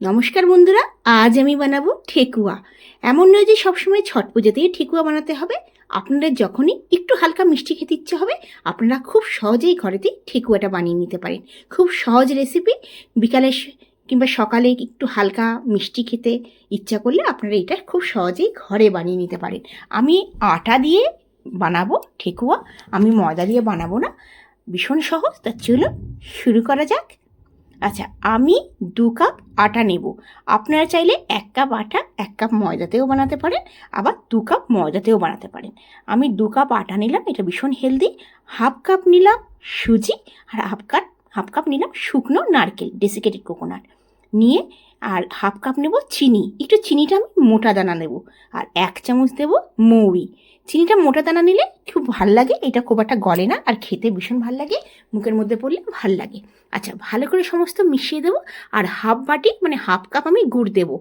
নমস্কার বন্ধুরা, আজ আমি বানাবো ঠেকুয়া। এমন নয় যে সবসময় ছট পুজোতেই ঠেকুয়া বানাতে হবে। আপনারা যখনই একটু হালকা মিষ্টি খেতে ইচ্ছে হবে, আপনারা খুব সহজেই ঘরেতেই ঠেকুয়াটা বানিয়ে নিতে পারেন। খুব সহজ রেসিপি বিকালে কিংবা সকালে একটু হালকা মিষ্টি খেতে ইচ্ছা করলে আপনারা এটা খুব সহজেই ঘরে বানিয়ে নিতে পারেন। আমি আটা দিয়ে বানাবো ঠেকুয়া। আমি ময়দা দিয়ে বানাবো না। ভীষণ সহজ। তার চলুন, শুরু করা যাক। আচ্ছা আমি দু কাপ আটা নেব। আপনারা চাইলে এক কাপ আটা, এক কাপ ময়দাতেও বানাতে পারেন, আবার দু কাপ ময়দাতেও বানাতে পারেন। আমি দু কাপ আটা নিলাম, এটা ভীষণ হেলদি হাফ কাপ নিলাম সুজি, আর হাফ কাপ হাফ কাপ নিলাম শুকনো নারকেল ডেসিকেটেড কোকোনাট নিয়ে আর হাফ কাপ নেব চিনি। একটু চিনিটা আমি মোটা দানা নেব আর এক চামচ দেব মৌরি। চিনিটা মোটা দানা নিলে খুব ভালো লাগে, এটা খুব একটা গলে না আর খেতে ভীষণ ভালো লাগে, মুখের মধ্যে পড়লে ভালো লাগে। আচ্ছা ভালো করে সমস্ত মিশিয়ে দেবো আর হাফ বাটি মানে হাফ কাপ আমি গুড় দেবো।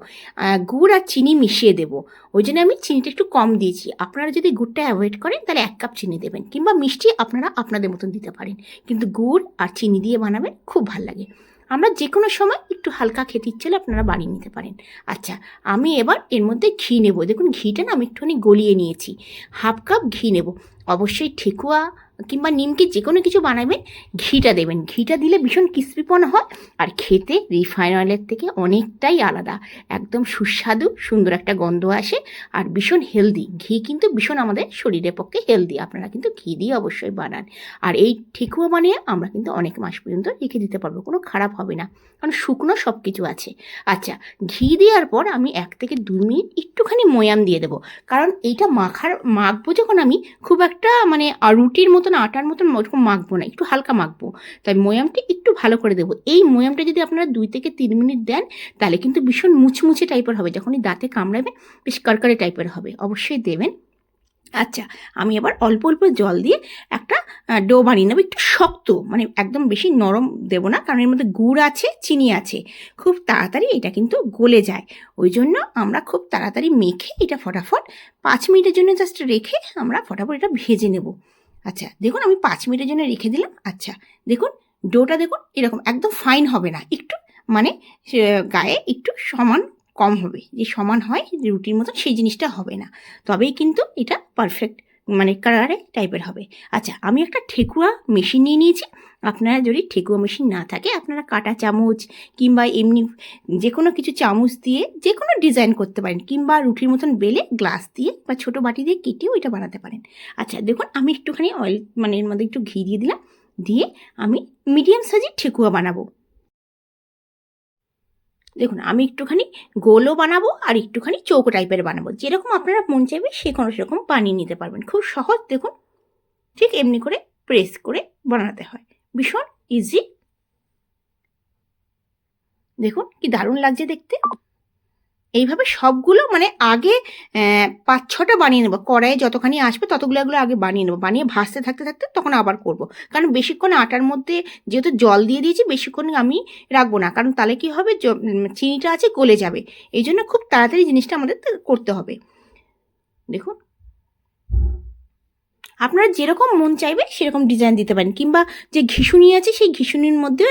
গুড় আর চিনি মিশিয়ে দেবো। ওই জন্য আমি চিনিটা একটু কম দিয়েছি। আপনারা যদি গুড়টা অ্যাভয়েড করেন, তাহলে এক কাপ চিনি দেবেন কিংবা মিষ্টি আপনারা আপনাদের মতন দিতে পারেন। কিন্তু গুড় আর চিনি দিয়ে বানাবেন খুব ভালো লাগে। আমরা যে কোনো সময় একটু হালকা খেতে ইচ্ছে হলে আপনারা বানিয়ে নিতে পারেন। আচ্ছা আমি এবার এর মধ্যে ঘি নেব। দেখুন, ঘিটা না আমি একটুখানি গলিয়ে নিয়েছি। হাফ কাপ ঘি নেব। অবশ্যই ঠেকুয়া কিংবা নিমকি যে কোনো কিছু বানাবেন, ঘিটা দেবেন। ঘিটা দিলে ভীষণ ক্রিস্পিপন হয় আর খেতে রিফাইন অয়েলের থেকে অনেকটাই আলাদা। একদম সুস্বাদু, সুন্দর একটা গন্ধ আসে আর ভীষণ হেলদি। ঘি কিন্তু ভীষণ আমাদের শরীরের পক্ষে হেলদি। আপনারা কিন্তু ঘি দিয়ে অবশ্যই বানান। আর এই ঠেকুয়া বানিয়ে আমরা কিন্তু অনেক মাস পর্যন্ত রেখে দিতে পারব, কোনো খারাপ হবে না। কারণ শুকনো সব কিছু আছে। আচ্ছা ঘি দেওয়ার পর আমি এক থেকে দুই মিনিট একটুখানি ময়াম দিয়ে দেবো। কারণ এইটা মাখার, মাখবো যখন আমি, খুব একটা মানে রুটির মতন আটার মতন ওরকম মাখবো না, একটু হালকা মাখবো। তাই ময়ামটা একটু ভালো করে দেবো। এই ময়ামটা যদি আপনারা দুই থেকে তিন মিনিট দেন, তাহলে কিন্তু ভীষণ মুচমুচে টাইপের হবে, যখনই দাঁতে কামড়াবে, বেশ করকরে টাইপের হবে। অবশ্যই দেবেন। আচ্ছা আমি এবার অল্প অল্প জল দিয়ে একটা ডো বানিয়ে নেব। একটু শক্ত মানে একদম বেশি নরম দেবো না, কারণ এর মধ্যে গুড় আছে, চিনি আছে। খুব তাড়াতাড়ি এটা কিন্তু গলে যায়। ওই জন্য আমরা খুব তাড়াতাড়ি মেখে এটা ফটাফট পাঁচ মিনিটের জন্য জাস্ট রেখে আমরা ফটাফট এটা ভেজে নেব। আচ্ছা দেখুন আমি পাঁচ মিনিটের জন্য রেখে দিলাম। আচ্ছা দেখুন, ডোটা দেখুন, এরকম একদম ফাইন হবে না। একটু মানে গায়ে একটু সমান কম হবে। যে সমান হয় রুটির মতন, সেই জিনিসটা হবে না। তবেই কিন্তু এটা পারফেক্ট মানে কালারে টাইপের হবে। আচ্ছা আমি একটা ঠেকুয়া মেশিন নিয়ে নিয়েছি। আপনারা যদি ঠেকুয়া মেশিন না থাকে, আপনারা কাটা চামচ কিংবা এমনি যে কোনো কিছু চামচ দিয়ে যে কোনো ডিজাইন করতে পারেন, কিংবা রুটির মতন বেলে গ্লাস দিয়ে বা ছোটো বাটি দিয়ে কেটেও এটা বানাতে পারেন। আচ্ছা দেখুন, আমি একটুখানি অয়েল মানে এর মধ্যে একটু ঘি দিয়ে দিলাম। দিয়ে আমি মিডিয়াম সাইজের ঠেকুয়া বানাবো। দেখুন, আমি একটুখানি গোলও বানাবো আর একটুখানি চৌকো টাইপের বানাবো। যেরকম আপনারা মন চাইবে সে কোনো সেরকম বানিয়ে নিতে পারবেন। খুব সহজ, দেখুন। ঠিক এমনি করে প্রেস করে বানাতে হয়। ভীষণ ইজি দেখুন, কি দারুণ লাগছে দেখতে। এইভাবে সবগুলো মানে আগে পাঁচ ছটা বানিয়ে নেব। কড়াইয়ে যতখানি আসবে ততগুলো এগুলো আগে বানিয়ে নেব। বানিয়ে ভাসতে থাকতে থাকতে তখন আবার করব। কারণ বেশিক্ষণ আটার মধ্যে যেহেতু জল দিয়ে দিয়েছি বেশিক্ষণ আমি রাখব না। কারণ তাহলে কি হবে? চিনিটা আছে গলে যাবে। এই জন্য খুব তাড়াতাড়ি জিনিসটা আমাদের করতে হবে। দেখুন। আপনারা যেরকম মন চাইবে সেরকম ডিজাইন দিতে পারেন। কিংবা যে ঘিসুনি আছে, সেই ঘিসুনির মধ্যে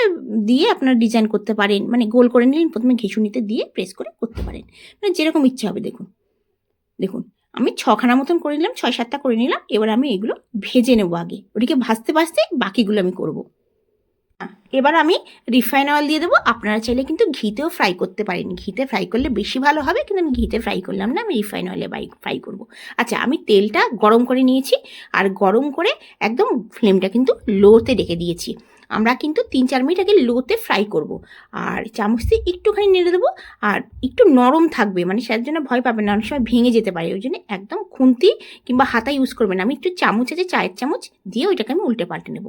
দিয়ে আপনারা ডিজাইন করতে পারেন। মানে গোল করে নিলেন, প্রথমে ঘিসুনিতে দিয়ে প্রেস করে করতে পারেন। মানে যেরকম ইচ্ছা হবে, দেখুন। দেখুন, আমি ছখানা মতন করে নিলাম, ছয় সাতটা করে নিলাম, এবার আমি এগুলো ভেজে নেব আগে। ওটিকে ভাজতে ভাজতে বাকিগুলো আমি করব। এবার আমি রিফাইন অয়েল দিয়ে দেবো। আপনারা চাইলে কিন্তু ঘিতেও ফ্রাই করতে পারেন। ঘিতে ফ্রাই করলে বেশি ভালো হবে, কিন্তু আমি ঘিতে ফ্রাই করলাম না, আমি রিফাইন অয়েলে বাই ফ্রাই করব। আচ্ছা আমি তেলটা গরম করে নিয়েছি, আর গরম করে একদম ফ্লেমটা কিন্তু লোতে রেখে দিয়েছি। আমরা কিন্তু তিন চার মিনিট আগে লোতে ফ্রাই করব। আর চামচ দিয়ে একটুখানি নেড়ে দেবো, আর একটু নরম থাকবে মানে সেটার জন্য ভয় পাবেন না, অনেক সময় ভেঙে যেতে পারে, ওই জন্য একদম খুন্তি কিংবা হাতা ইউজ করবেন আমি একটু চামচ আছে, চায়ের চামচ দিয়ে ওইটাকে আমি উল্টে পাল্টে নেব।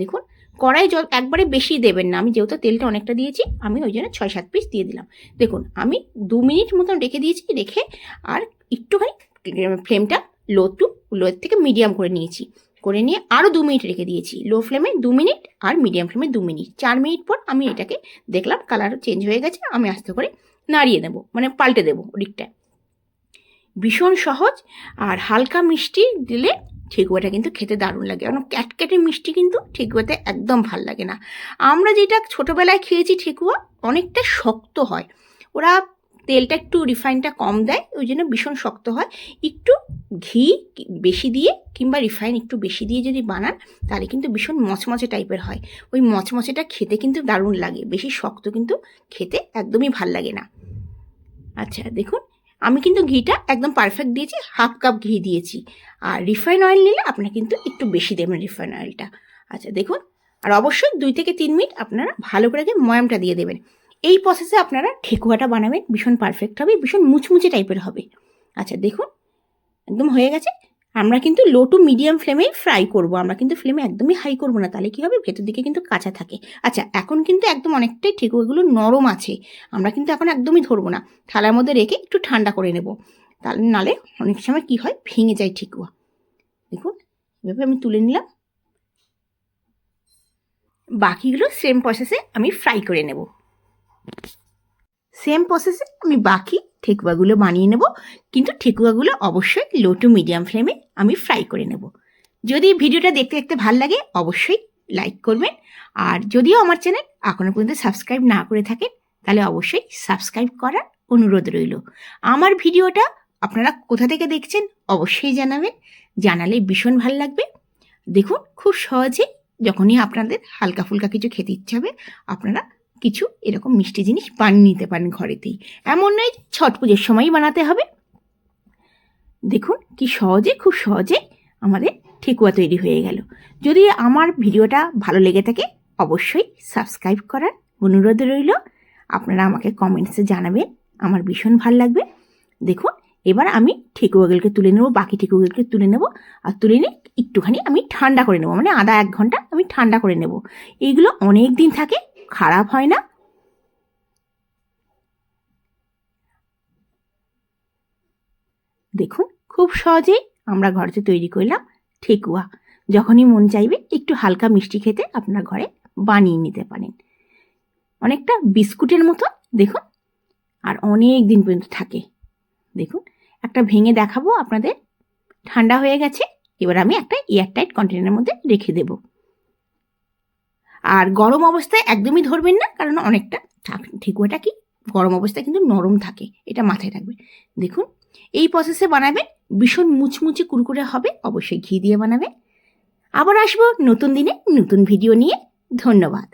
দেখুন কড়াই জল একবারে বেশি দেবেন না। আমি যেহেতু তেলটা অনেকটা দিয়েছি, আমি ওই জন্য ছয় সাত পিস দিয়ে দিলাম। দেখুন, আমি দু মিনিট মতন রেখে দিয়েছি, রেখে আর একটুখানি ফ্লেমটা লো টু লোয়ের থেকে মিডিয়াম করে নিয়েছি। করে নিয়ে আরও দু মিনিট রেখে দিয়েছি। লো ফ্লেমে দু মিনিট আর মিডিয়াম ফ্লেমে দু মিনিট। চার মিনিট পর আমি এটাকে দেখলাম কালার চেঞ্জ হয়ে গেছে, আমি আস্তে করে নাড়িয়ে দেবো মানে পাল্টে দেবো ওদিকটা ভীষণ সহজ আর হালকা মিষ্টি দিলে ঠেকুয়াটা কিন্তু খেতে দারুণ লাগে। কারণ ক্যাটক্যাটে মিষ্টি কিন্তু ঠেকুয়াতে একদম ভালো লাগে না। আমরা যেটা ছোটোবেলায় খেয়েছি ঠেকুয়া, অনেকটা শক্ত হয়। ওরা তেলটা একটু রিফাইনটা কম দেয়, ওই জন্য ভীষণ শক্ত হয়। একটু ঘি বেশি দিয়ে কিংবা রিফাইন একটু বেশি দিয়ে যদি বানান, তাহলে কিন্তু ভীষণ মচমচে টাইপের হয়। ওই মচমচেটা খেতে কিন্তু দারুণ লাগে। বেশি শক্ত কিন্তু খেতে একদমই ভালো লাগে না। আচ্ছা দেখুন। আমি কিন্তু ঘিটা একদম পারফেক্ট দিয়েছি হাফ কাপ ঘি দিয়েছি। আর রিফাইন অয়েল নিলে আপনারা কিন্তু একটু বেশি দেবেন রিফাইন অয়েলটা আচ্ছা দেখুন। আর অবশ্যই দুই থেকে তিন মিনিট আপনারা ভালো করে আগে ময়ামটা দিয়ে দেবেন। এই প্রসেসে আপনারা ঠেকুয়াটা বানাবেন, ভীষণ পারফেক্ট হবে, ভীষণ মুচমুচে টাইপের হবে। আচ্ছা দেখুন। একদম হয়ে গেছে। আমরা কিন্তু লো টু মিডিয়াম ফ্লেমেই ফ্রাই করব। আমরা কিন্তু ফ্লেমে একদমই হাই করব না। তাহলে কী হবে? ভেতর দিকে কিন্তু কাঁচা থাকে। আচ্ছা এখন কিন্তু একদম অনেকটাই ঠেকুয়াগুলো নরম আছে। আমরা কিন্তু এখন একদমই ধরবো না। থালার মধ্যে রেখে একটু ঠান্ডা করে নেব। তাহলে নালে অনেক সময় কি হয়? ভেঙে যায় ঠেকুয়া দেখুন, এভাবে আমি তুলে নিলাম। বাকিগুলো সেম প্রসেসে আমি ফ্রাই করে নেব। সেম প্রসেসে আমি বাকি ঠেকুয়াগুলো বানিয়ে নেব। কিন্তু ঠেকুয়াগুলো অবশ্যই লো টু মিডিয়াম ফ্লেমে আমি ফ্রাই করে নেব। যদি ভিডিওটা দেখতে দেখতে ভালো লাগে, অবশ্যই লাইক করবেন। আর যদিও আমার চ্যানেল এখনও পর্যন্ত সাবস্ক্রাইব না করে থাকেন, তাহলে অবশ্যই সাবস্ক্রাইব করার অনুরোধ রইল। আমার ভিডিওটা আপনারা কোথা থেকে দেখছেন অবশ্যই জানাবেন। জানালে ভীষণ ভালো লাগবে। দেখুন, খুব সহজে যখনই আপনাদের হালকা ফুলকা কিছু খেতে ইচ্ছে হবে, আপনারা কিছু এরকম মিষ্টি জিনিস বানিয়ে নিতে পারেন ঘরেতেই। এমন নয় ছট পুজোর সময়ই বানাতে হবে। দেখুন কি সহজে, খুব সহজে আমাদের ঠেকুয়া তৈরি হয়ে গেল। যদি আমার ভিডিওটা ভালো লেগে থাকে, অবশ্যই সাবস্ক্রাইব করার অনুরোধ রইল। আপনারা আমাকে কমেন্টসে জানাবেন, আমার ভীষণ ভালো লাগবে। দেখুন, এবার আমি ঠেকুয়াগুলোকে তুলে নেব, বাকি ঠেকুয়াগুলোকে তুলে নেব, আর তুলে নিয়ে একটুখানি আমি ঠান্ডা করে নেব। মানে আধা এক ঘণ্টা আমি ঠান্ডা করে নেব। এইগুলো অনেক দিন থাকে খারাপ হয় না? দেখুন, খুব সহজেই আমরা ঘরেতে তৈরি করলাম। ঠেকুয়া যখনই মন চাইবে একটু হালকা মিষ্টি খেতে আপনার ঘরে বানিয়ে নিতে পারেন। অনেকটা বিস্কুটের মতো, দেখুন, আর অনেক দিন পর্যন্ত থাকে। দেখুন, একটা ভেঙে দেখাবো আপনাদের, ঠান্ডা হয়ে গেছে, এবার আমি একটা এয়ারটাইট কন্টেনারের মধ্যে রেখে দেব। আর গরম অবস্থায় একদমই ধরবেন না, কারণ অনেকটা ঠিক ঠেকুয়াটা কি? গরম অবস্থায় কিন্তু নরম থাকে, এটা মাথায় রাখবে দেখুন, এই প্রসেসে বানাবে ভীষণ মুচমুচে কুরকুরে হবে, অবশ্যই ঘি দিয়ে বানাবে আবার আসব নতুন দিনে নতুন ভিডিও নিয়ে। ধন্যবাদ।